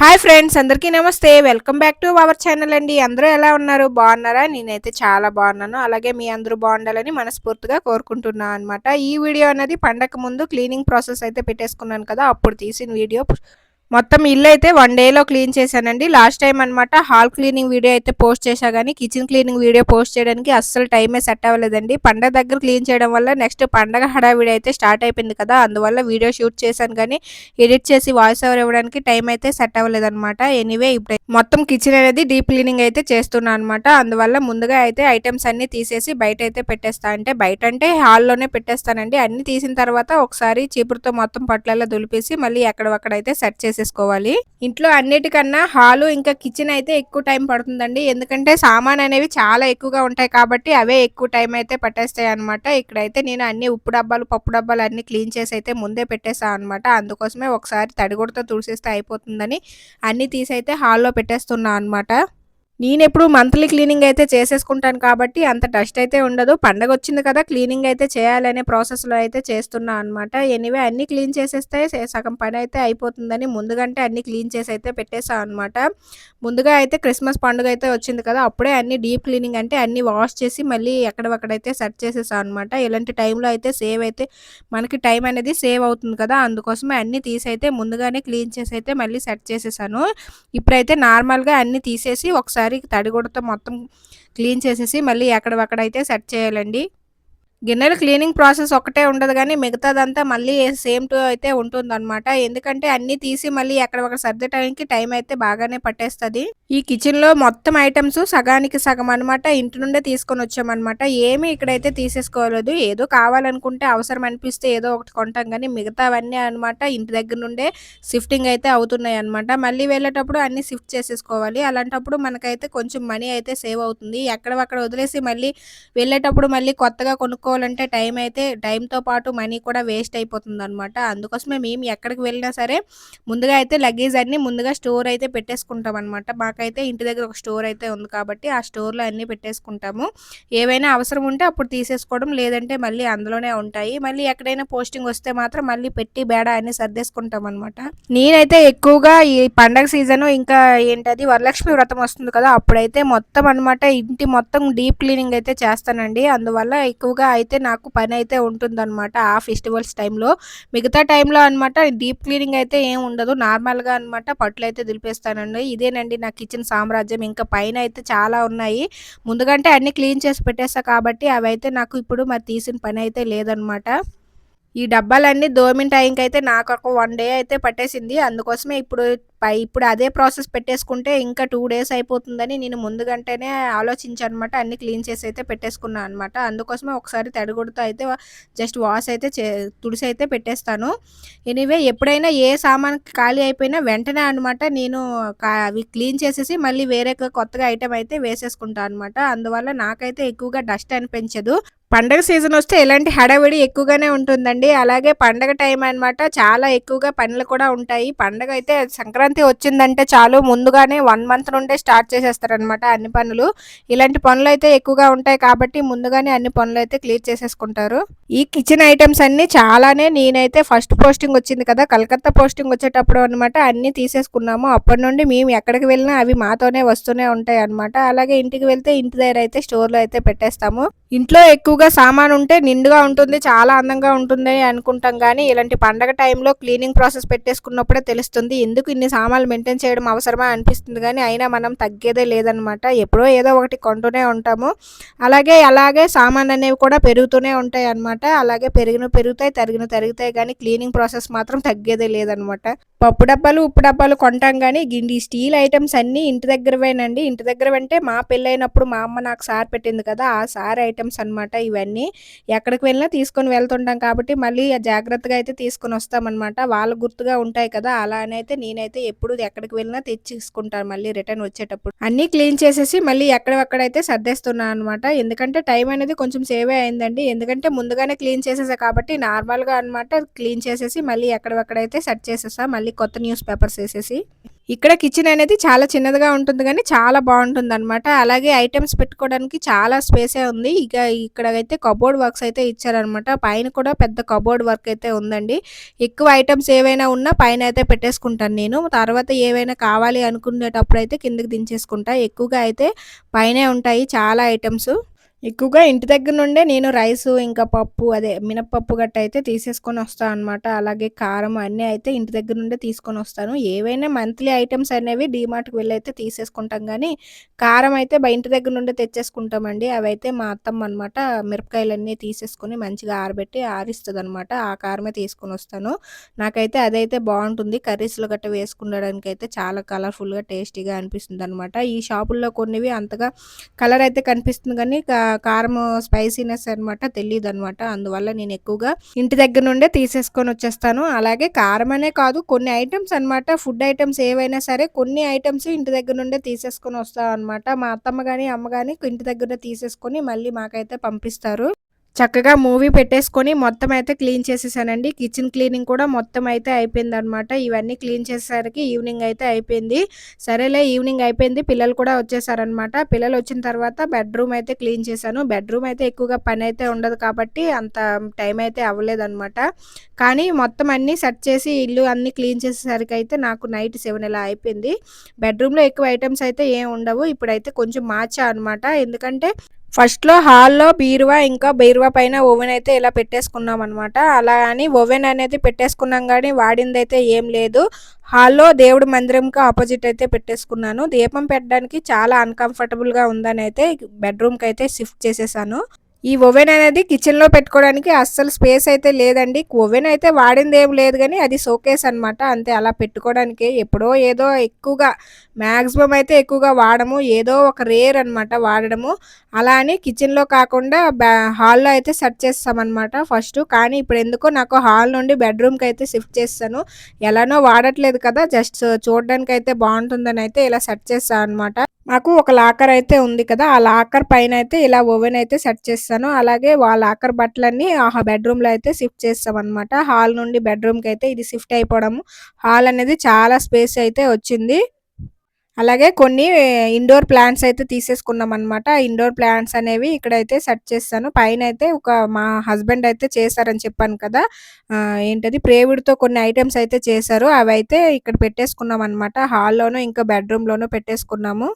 Hi friends అందరికీ నమస్తే. Welcome back to our channel అండి. అందరూ ఎలా ఉన్నారు? బాగున్నారా? నేనైతే చాలా బాగున్నాను. అలాగే మీ అందరూ బాగుండాలని మనస్ఫూర్తిగా కోరుకుంటున్నాను అనమాట ఈ వీడియో అనేది పండగ ముందు క్లీనింగ్ ప్రాసెస్ అయితే పెట్టేసుకున్నాను కదా అప్పుడు తీసిన వీడియో మొత్తం ఇల్లు అయితే వన్ డేలో క్లీన్ చేశానండి. లాస్ట్ టైం అనమాట హాల్ క్లీనింగ్ వీడియో అయితే పోస్ట్ చేశా కానీ కిచెన్ క్లీనింగ్ వీడియో పోస్ట్ చేయడానికి అస్సలు టైమే సెట్ అవ్వలేదండి. పండగ దగ్గర క్లీన్ చేయడం వల్ల నెక్స్ట్ పండగ హడావిడి అయితే స్టార్ట్ అయిపోయింది కదా. అందువల్ల వీడియో షూట్ చేశాను కానీ ఎడిట్ చేసి వాయిస్ ఓవర్ ఇవ్వడానికి టైం అయితే సెట్ అవ్వలేదన్నమాట. ఎనీవే ఇప్పుడు మొత్తం కిచెన్ అనేది డీప్ క్లీనింగ్ అయితే చేస్తున్నాను అనమాట అందువల్ల ముందుగా అయితే ఐటమ్స్ అన్ని తీసేసి బయట అయితే పెట్టేస్తా. అంటే బయట అంటే హాల్లోనే పెట్టేస్తానండి. అన్ని తీసిన తర్వాత ఒకసారి చీపురుతో మొత్తం పట్లలో దులిపేసి మళ్ళీ ఎక్కడొక్కడైతే సెట్ చేసి చేసేసుకోవాలి ఇంట్లో అన్నిటికన్నా హాలు ఇంకా కిచెన్ అయితే ఎక్కువ టైం పడుతుందండి. ఎందుకంటే సామాన్ అనేవి చాలా ఎక్కువగా ఉంటాయి కాబట్టి అవే ఎక్కువ టైం అయితే పట్టేస్తాయి అనమాట ఇక్కడైతే నేను అన్ని ఉప్పు డబ్బాలు పప్పు డబ్బాలు అన్ని క్లీన్ చేసి అయితే ముందే పెట్టేస్తాను అనమాట అందుకోసమే ఒకసారి తడిగుడతో తుడిసేస్తే అయిపోతుందని అన్ని తీసి అయితే హాల్లో పెట్టేస్తున్నా అనమాట నేను ఎప్పుడు మంత్లీ క్లీనింగ్ అయితే చేసేసుకుంటాను కాబట్టి అంత డస్ట్ అయితే ఉండదు. పండగ వచ్చింది కదా క్లీనింగ్ అయితే చేయాలనే ప్రాసెస్లో అయితే చేస్తున్నా అనమాట ఎనీవే అన్ని క్లీన్ చేసేస్తే సగం పని అయితే అయిపోతుందని ముందుగంటే అన్ని క్లీన్ చేసి అయితే పెట్టేసా అనమాట ముందుగా అయితే క్రిస్మస్ పండుగ అయితే వచ్చింది కదా అప్పుడే అన్ని డీప్ క్లీనింగ్ అంటే అన్ని వాష్ చేసి మళ్ళీ ఎక్కడొక్కడైతే సెట్ చేసేసా అనమాట ఇలాంటి టైంలో అయితే సేవ్ అయితే మనకి టైం అనేది సేవ్ అవుతుంది కదా అందుకోసమే అన్ని తీసి అయితే ముందుగానే క్లీన్ చేసి అయితే మళ్ళీ సెట్ చేసేసాను. ఇప్పుడైతే నార్మల్గా అన్ని తీసేసి ఒకసారి ఒకసారి తడిగుడతో మొత్తం క్లీన్ చేసేసి మళ్ళీ ఎక్కడవక్కడైతే సెట్ చేయాలండి. గిన్నెలు క్లీనింగ్ ప్రాసెస్ ఒకటే ఉండదు కానీ మిగతాదంతా మళ్ళీ సేమ్ టు అయితే ఉంటుందన్నమాట. ఎందుకంటే అన్నీ తీసి మళ్ళీ ఎక్కడ ఒక సర్దటానికి టైం అయితే బాగానే పట్టేస్తుంది. ఈ కిచెన్లో మొత్తం ఐటమ్స్ సగానికి సగం అనమాట ఇంటి నుండే తీసుకొని వచ్చామన్నమాట. ఏమి ఇక్కడైతే తీసేసుకోలేదు. ఏదో కావాలనుకుంటే అవసరం అనిపిస్తే ఏదో ఒకటి కొంటాం కానీ మిగతావన్నీ అనమాట ఇంటి దగ్గర నుండే షిఫ్టింగ్ అయితే అవుతున్నాయి అనమాట మళ్ళీ వెళ్ళేటప్పుడు అన్ని షిఫ్ట్ చేసేసుకోవాలి. అలాంటప్పుడు మనకైతే కొంచెం మనీ అయితే సేవ్ అవుతుంది. ఎక్కడక్కడ వదిలేసి మళ్ళీ వెళ్ళేటప్పుడు మళ్ళీ కొత్తగా కొనుక్కో చేసుకోవాలంటే టైం అయితే టైంతో పాటు మనీ కూడా వేస్ట్ అయిపోతుంది అనమాట అందుకోసమే మేము ఎక్కడికి వెళ్ళినా సరే ముందుగా అయితే లగేజ్ అన్ని ముందుగా స్టోర్ అయితే పెట్టేసుకుంటాం అనమాట మాకైతే ఇంటి దగ్గర ఒక స్టోర్ అయితే ఉంది కాబట్టి ఆ స్టోర్లో అన్నీ పెట్టేసుకుంటాము. ఏవైనా అవసరం ఉంటే అప్పుడు తీసేసుకోవడం లేదంటే మళ్ళీ అందులోనే ఉంటాయి. మళ్ళీ ఎక్కడైనా పోస్టింగ్ వస్తే మాత్రం మళ్ళీ పెట్టి బేడ అన్ని సర్దేసుకుంటాం అనమాట నేనైతే ఎక్కువగా ఈ పండగ సీజన్ ఇంకా ఏంటది వరలక్ష్మి వ్రతం వస్తుంది కదా అప్పుడైతే మొత్తం అనమాట ఇంటి మొత్తం డీప్ క్లీనింగ్ అయితే చేస్తానండి. అందువల్ల ఎక్కువగా అయితే నాకు పని అయితే ఉంటుందన్నమాట ఆ ఫెస్టివల్స్ టైంలో. మిగతా టైంలో అనమాట డీప్ క్లీనింగ్ అయితే ఏం ఉండదు. నార్మల్గా అనమాట పట్లు అయితే దులిపేస్తానండి. ఇదేనండి నా కిచెన్ సామ్రాజ్యం. ఇంకా పైన అయితే చాలా ఉన్నాయి. ముందుకంటే అన్నీ క్లీన్ చేసి పెట్టేస్తా కాబట్టి అవి అయితే నాకు ఇప్పుడు మరి తీసిన పని అయితే లేదనమాట ఈ డబ్బాలన్నీ దోమిన టైంకి అయితే నాకు ఒక వన్ డే అయితే పట్టేసింది. అందుకోసమే ఇప్పుడు పై ఇప్పుడు అదే ప్రాసెస్ పెట్టేసుకుంటే ఇంకా టూ డేస్ అయిపోతుందని నేను ముందుగంటేనే ఆలోచించాను అనమాట అన్ని క్లీన్ చేసి అయితే పెట్టేసుకున్నాను అనమాట. అందుకోసమే ఒకసారి తడిగుడుతో అయితే జస్ట్ వాష్ అయితే చే తుడిసి అయితే పెట్టేస్తాను. ఎనీవే ఎప్పుడైనా ఏ సామాన్ ఖాళీ అయిపోయినా వెంటనే అనమాట నేను అవి క్లీన్ చేసేసి మళ్ళీ వేరే కొత్తగా ఐటెం అయితే వేసేసుకుంటాను అనమాట. అందువల్ల నాకైతే ఎక్కువగా డస్ట్ అనిపించదు. పండగ సీజన్ వస్తే ఇలాంటి హడావిడి ఎక్కువగానే ఉంటుందండి. అలాగే పండగ టైం అనమాట చాలా ఎక్కువగా పనులు కూడా ఉంటాయి. పండగ అయితే సంక్రాంతి వచ్చిందంటే చాలు ముందుగానే వన్ మంత్ నుండే స్టార్ట్ చేసేస్తారనమాట అన్ని పనులు. ఇలాంటి పనులు అయితే ఎక్కువగా ఉంటాయి కాబట్టి ముందుగానే అన్ని పనులు అయితే క్లియర్ చేసేసుకుంటారు. ఈ కిచెన్ ఐటమ్స్ అన్ని చాలానే నేనైతే ఫస్ట్ పోస్టింగ్ వచ్చింది కదా కలకత్తా పోస్టింగ్ వచ్చేటప్పుడు అనమాట అన్ని తీసేసుకున్నాము. అప్పటి నుండి మేము ఎక్కడికి వెళ్ళినా అవి మాతోనే వస్తూనే ఉంటాయి అనమాట అలాగే ఇంటికి వెళ్తే ఇంటి దగ్గర అయితే స్టోర్లో అయితే పెట్టేస్తాము. ఇంట్లో ఎక్కువగా సామాన్ ఉంటే నిండుగా ఉంటుంది చాలా అందంగా ఉంటుంది అనుకుంటాం కానీ ఇలాంటి పండగ టైంలో క్లీనింగ్ ప్రాసెస్ పెట్టేసుకున్నప్పుడే తెలుస్తుంది ఎందుకు ఇన్ని సామాన్లు మెయింటైన్ చేయడం అవసరమా అనిపిస్తుంది కానీ అయినా మనం తగ్గేదే లేదనమాట ఎప్పుడో ఏదో ఒకటి కొంటూనే ఉంటాము. అలాగే అలాగే సామాన్ అనేవి కూడా పెరుగుతూనే ఉంటాయి అనమాట అలాగే పెరిగిన పెరుగుతాయి తరిగిన తరుగుతాయి కానీ క్లీనింగ్ ప్రాసెస్ మాత్రం తగ్గేదే లేదనమాట పప్పు డబ్బాలు ఉప్పు డబ్బాలు కొంటాం కానీ గిండి స్టీల్ ఐటమ్స్ అన్నీ ఇంటి దగ్గరవేనండి. ఇంటి దగ్గర అంటే మా పెళ్ళైనప్పుడు మా అమ్మ నాకు సార్ పెట్టింది కదా ఆ సార్ ఐటమ్స్ అనమాట ఇవన్నీ. ఎక్కడికి వెళ్ళినా తీసుకొని వెళ్తుంటాం కాబట్టి మళ్ళీ జాగ్రత్తగా అయితే తీసుకొని వస్తామన్నమాట. వాళ్ళ గుర్తుగా ఉంటాయి కదా అలా అయితే నేనైతే ఎప్పుడు ఎక్కడికి వెళ్ళినా తెచ్చేసుకుంటాను మళ్ళీ రిటర్న్ వచ్చేటప్పుడు. అన్నీ క్లీన్ చేసేసి మళ్ళీ ఎక్కడెక్కడైతే సర్దేస్తున్నాను అనమాట ఎందుకంటే టైం అనేది కొంచెం సేవే అయిందండి. ఎందుకంటే ముందుగానే క్లీన్ చేసేసా కాబట్టి నార్మల్గా అనమాట క్లీన్ చేసేసి మళ్ళీ ఎక్కడెక్కడైతే సెట్ చేసేసా మళ్ళీ కొత్త న్యూస్ పేపర్స్ వేసేసి. ఇక్కడ కిచెన్ అనేది చాలా చిన్నదిగా ఉంటుంది కానీ చాలా బాగుంటుంది అనమాట అలాగే ఐటమ్స్ పెట్టుకోవడానికి చాలా స్పేసే ఉంది. ఇక ఇక్కడ అయితే కబోర్డ్ వర్క్స్ అయితే ఇచ్చారనమాట పైన కూడా పెద్ద కబోర్డ్ వర్క్ అయితే ఉందండి. ఎక్కువ ఐటమ్స్ ఏవైనా ఉన్నా పైన అయితే పెట్టేసుకుంటాను నేను. తర్వాత ఏవైనా కావాలి అనుకునేటప్పుడు అయితే కిందకి దించేసుకుంటా. ఎక్కువగా అయితే పైనే ఉంటాయి చాలా ఐటమ్స్ ఎక్కువగా ఇంటి దగ్గర నుండే నేను రైసు ఇంకా పప్పు అదే మినప్పప్పు గట్ట అయితే తీసేసుకొని వస్తాను అనమాట అలాగే కారం అన్నీ అయితే ఇంటి దగ్గర నుండే తీసుకొని వస్తాను. ఏవైనా మంత్లీ ఐటమ్స్ అనేవి డీమార్ట్కి వెళ్ళి అయితే తీసేసుకుంటాం. కానీ కారం అయితే ఇంటి దగ్గర నుండే తెచ్చేసుకుంటామండి. అవి అయితే మా అత్తమ్మ అనమాట మిరపకాయలన్నీ తీసేసుకొని మంచిగా ఆరబెట్టి ఆరిస్తుంది అనమాట ఆ కారమే తీసుకొని వస్తాను. నాకైతే అదైతే బాగుంటుంది. కర్రీస్లో గట్ట వేసుకునడానికి అయితే చాలా కలర్ఫుల్గా టేస్టీగా అనిపిస్తుంది అనమాట ఈ షాపుల్లో కొన్నివి అంతగా కలర్ అయితే కనిపిస్తుంది. కానీ కారం స్పైసీనెస్ అనమాట తెలియదు అనమాట అందువల్ల నేను ఎక్కువగా ఇంటి దగ్గర నుండే తీసేసుకొని వచ్చేస్తాను. అలాగే కారం అనే కాదు కొన్ని ఐటమ్స్ అనమాట ఫుడ్ ఐటమ్స్ ఏవైనా సరే కొన్ని ఐటమ్స్ ఇంటి దగ్గర నుండే తీసేసుకొని వస్తాను అనమాట మా అత్తమ్మ కానీ అమ్మ కానీ ఇంటి దగ్గర తీసేసుకొని మళ్ళీ మాకైతే పంపిస్తారు. చక్కగా మూవీ పెట్టేసుకొని మొత్తం అయితే క్లీన్ చేసేసానండి. కిచెన్ క్లీనింగ్ కూడా మొత్తం అయితే అయిపోయింది అనమాట ఇవన్నీ క్లీన్ చేసేసరికి ఈవినింగ్ అయితే అయిపోయింది. సరేలే ఈవినింగ్ అయిపోయింది. పిల్లలు కూడా వచ్చేసారనమాట పిల్లలు వచ్చిన తర్వాత బెడ్రూమ్ అయితే క్లీన్ చేశాను. బెడ్రూమ్ అయితే ఎక్కువగా పని అయితే ఉండదు కాబట్టి అంత టైం అయితే అవ్వలేదన్నమాట. కానీ మొత్తం అన్నీ సెట్ చేసి ఇల్లు అన్నీ క్లీన్ చేసేసరికి అయితే నాకు నైట్ సెవెన్ ఇలా అయిపోయింది. బెడ్రూమ్లో ఎక్కువ ఐటమ్స్ అయితే ఏం ఉండవు. ఇప్పుడైతే కొంచెం మార్చా అనమాట ఎందుకంటే ఫస్ట్లో హాల్లో బీరువా ఇంకా బీరువా పైన ఓవెన్ అయితే ఇలా పెట్టేసుకున్నాం అనమాట అలా అని ఓవెన్ అనేది పెట్టేసుకున్నాం కానీ వాడిందైతే ఏం లేదు. హాల్లో దేవుడి మందిరంకి ఆపోజిట్ అయితే పెట్టేసుకున్నాను. దీపం పెట్టడానికి చాలా అన్కంఫర్టబుల్గా ఉందని అయితే బెడ్రూమ్కి అయితే షిఫ్ట్ చేసేసాను. ఈ ఓవెన్ అనేది కిచెన్లో పెట్టుకోవడానికి అస్సలు స్పేస్ అయితే లేదండి. ఓవెన్ అయితే వాడింది ఏం లేదు కానీ అది సోకేస్ అనమాట అంతే అలా పెట్టుకోవడానికి ఎప్పుడో ఏదో ఎక్కువగా మ్యాక్సిమం అయితే ఎక్కువగా వాడము. ఏదో ఒక రేర్ అనమాట వాడడము. అలా అని కిచెన్లో కాకుండా హాల్లో అయితే సెట్ చేస్తామన్నమాట ఫస్ట్ కానీ ఇప్పుడు ఎందుకో నాకు హాల్ నుండి బెడ్రూమ్కి అయితే షిఫ్ట్ చేస్తాను. ఎలానో వాడట్లేదు కదా జస్ట్ చూడడానికి అయితే బాగుంటుందని అయితే ఇలా సెట్ చేస్తాను అనమాట మాకు ఒక లాకర్ అయితే ఉంది కదా ఆ లాకర్ పైన అయితే ఇలా ఓవెన్ అయితే సెట్ చేస్తాను. అలాగే ఆ లాకర్ బట్టలన్నీ ఆ బెడ్రూమ్లో అయితే షిఫ్ట్ చేస్తాం అనమాట హాల్ నుండి బెడ్రూమ్కి అయితే ఇది షిఫ్ట్ అయిపోవడము. హాల్ అనేది చాలా స్పేస్ అయితే వచ్చింది. అలాగే కొన్ని ఇండోర్ ప్లాంట్స్ అయితే తీసేసుకున్నాం అనమాట ఇండోర్ ప్లాంట్స్ అనేవి ఇక్కడైతే సెట్ చేస్తాను. పైన అయితే ఒక మా హస్బెండ్ అయితే చేశారని చెప్పాను కదా ఏంటది? ప్రేవుడితో కొన్ని ఐటమ్స్ అయితే చేశారు. అవి అయితే ఇక్కడ పెట్టేసుకున్నాం అనమాట హాల్లోనూ ఇంకా బెడ్రూమ్లోనూ పెట్టేసుకున్నాము.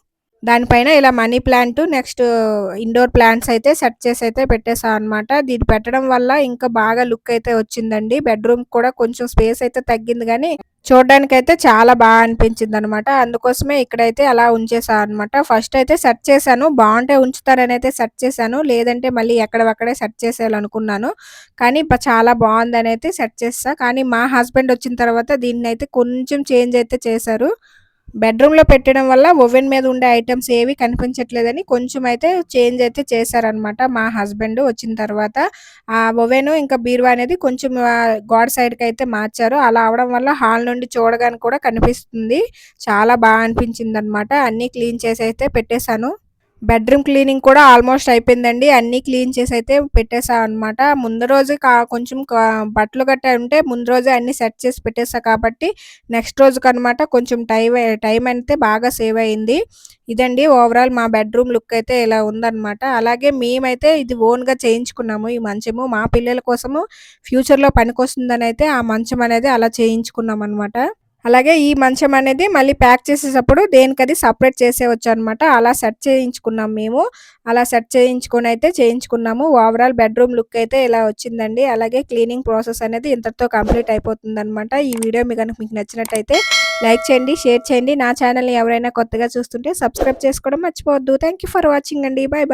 దానిపైన ఇలా money plant next indoor plants అయితే సెట్ చేసి అయితే పెట్టేసా అనమాట దీన్ని పెట్టడం వల్ల ఇంకా బాగా లుక్ అయితే వచ్చిందండి. బెడ్రూమ్ కూడా కొంచెం స్పేస్ అయితే తగ్గింది కానీ చూడడానికి అయితే చాలా బాగా అనిపించింది అనమాట అందుకోసమే ఇక్కడైతే అలా ఉంచేసా అనమాట ఫస్ట్ అయితే సెట్ చేశాను. బాగుంటే ఉంచుతారని అయితే సెట్ చేశాను. లేదంటే మళ్ళీ ఎక్కడవక్కడే సెట్ చేసేయాలనుకున్నాను. కానీ చాలా బాగుందని అయితే సెట్ చేస్తా కానీ మా హస్బెండ్ వచ్చిన తర్వాత దీన్ని అయితే కొంచెం చేంజ్ అయితే చేశారు. బెడ్రూమ్లో పెట్టడం వల్ల ఓవెన్ మీద ఉండే ఐటమ్స్ ఏవి కనిపించట్లేదని కొంచెం అయితే చేంజ్ అయితే చేశారనమాట మా హస్బెండ్ వచ్చిన తర్వాత. ఆ ఓవెన్ ఇంకా బీరువా అనేది కొంచెం గోడ సైడ్కి అయితే మార్చారు. అలా అవడం వల్ల హాల్ నుండి చూడగానే కూడా కనిపిస్తుంది. చాలా బాగా అనిపించింది అనమాట అన్నీ క్లీన్ చేసి అయితే పెట్టేశాను. బెడ్రూమ్ క్లీనింగ్ కూడా ఆల్మోస్ట్ అయిపోయిందండి. అన్నీ క్లీన్ చేసి అయితే పెట్టేసా అనమాట ముందు రోజు కా కొంచెం బట్టలు గట్టా ఉంటే ముందు రోజే అన్నీ సెట్ చేసి పెట్టేసా కాబట్టి నెక్స్ట్ రోజుకి అనమాట కొంచెం టైం టైం అయితే బాగా సేవ్ అయింది. ఇదండి ఓవరాల్ మా బెడ్రూమ్ లుక్ అయితే ఇలా ఉందన్నమాట. అలాగే మేమైతే ఇది ఓన్గా చేయించుకున్నాము ఈ మంచము. మా పిల్లల కోసము ఫ్యూచర్లో పనికొస్తుందని అయితే ఆ మంచం అనేది అలా చేయించుకున్నాం అనమాట అలాగే ఈ మంచం అనేది మళ్ళీ ప్యాక్ చేసేటప్పుడు దేనికది సపరేట్ చేసేవచ్చు అనమాట అలా సెట్ చేయించుకున్నాం మేము. అలా సెట్ చేయించుకొని అయితే చేయించుకున్నాము. ఓవరాల్ బెడ్రూమ్ లుక్ అయితే ఇలా వచ్చిందండి. అలాగే క్లీనింగ్ ప్రాసెస్ అనేది ఇంతటితో కంప్లీట్ అయిపోతుంది అనమాట ఈ వీడియో మీకు కనుక మీకు నచ్చినట్టయితే లైక్ చేయండి షేర్ చేయండి. నా ఛానల్ని ఎవరైనా కొత్తగా చూస్తుంటే సబ్స్క్రైబ్ చేసుకోవడం మర్చిపోవద్దు. థ్యాంక్ ఫర్ వాచింగ్ అండి. బాయ్